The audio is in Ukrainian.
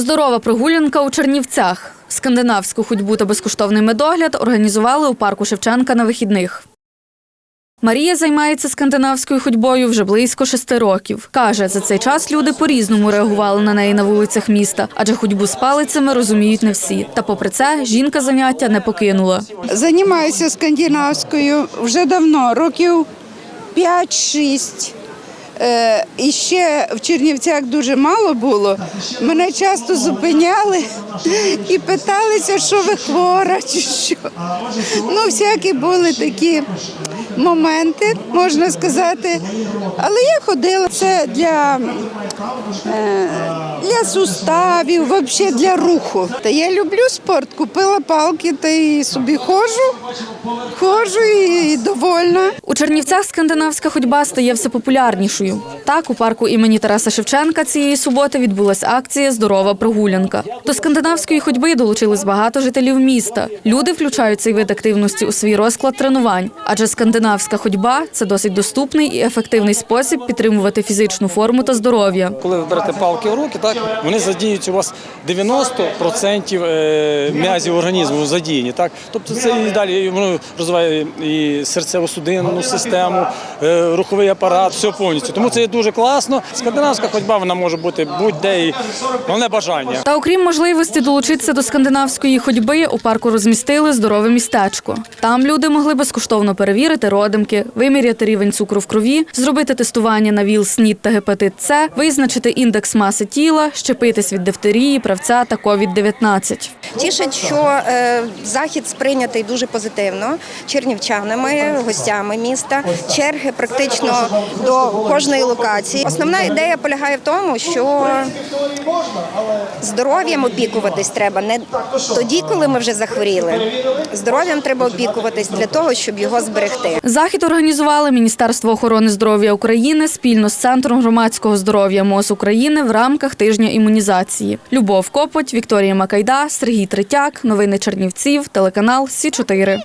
Здорова прогулянка у Чернівцях. Скандинавську ходьбу та безкоштовний медогляд організували у парку Шевченка на вихідних. Марія займається скандинавською ходьбою вже близько шести років. Каже, за цей час люди по-різному реагували на неї на вулицях міста, адже ходьбу з палицями розуміють не всі. Та попри це, жінка заняття не покинула. Займаюся скандинавською вже давно, років 5-6. І ще в Чернівцях дуже мало було. Мене часто зупиняли і питалися, що ви хвора чи що. Ну, всякі були такі моменти, можна сказати. Але я ходила це для, е, для суставів, взагалі для руху. Та я люблю спорт, купила палки та і собі ходжу, ходжу і довольна. У Чернівцях скандинавська ходьба стає все популярнішою. Так, у парку імені Тараса Шевченка цієї суботи відбулася акція Здорова прогулянка. До скандинавської ходьби долучились багато жителів міста. Люди включають цей вид активності у свій розклад тренувань, адже скандинавська ходьба це досить доступний і ефективний спосіб підтримувати фізичну форму та здоров'я. Коли ви берете палки в руки, так вони задіють у вас 90% е, м'язів організму задіяні. Так? Тобто це і далі воно розвиває і серцево-судинну систему, е, руховий апарат, все повністю. Тому це є дуже класно. Скандинавська ходьба вона може бути будь-де і головне бажання. Та окрім можливості долучитися до скандинавської ходьби, у парку розмістили здорове містечко. Там люди могли безкоштовно перевірити родимки, виміряти рівень цукру в крові, зробити тестування на ВІЛ, СНІД та гепатит С, визначити індекс маси тіла, щепитись від дифтерії, правця та COVID-19. Тішить, що е, захід сприйнятий дуже позитивно чернівчанами, гостями міста. Черги практично до кожної локації. Основна ідея полягає в тому, що здоров'ям опікуватись треба не тоді, коли ми вже захворіли. Здоров'ям треба опікуватись для того, щоб його зберегти. Захід організували Міністерство охорони здоров'я України спільно з Центром громадського здоров'я МОЗ України в рамках тижня імунізації. Любов Копоть, Вікторія Макайда, Сергій Третяк, новини Чернівців, телеканал Сі 4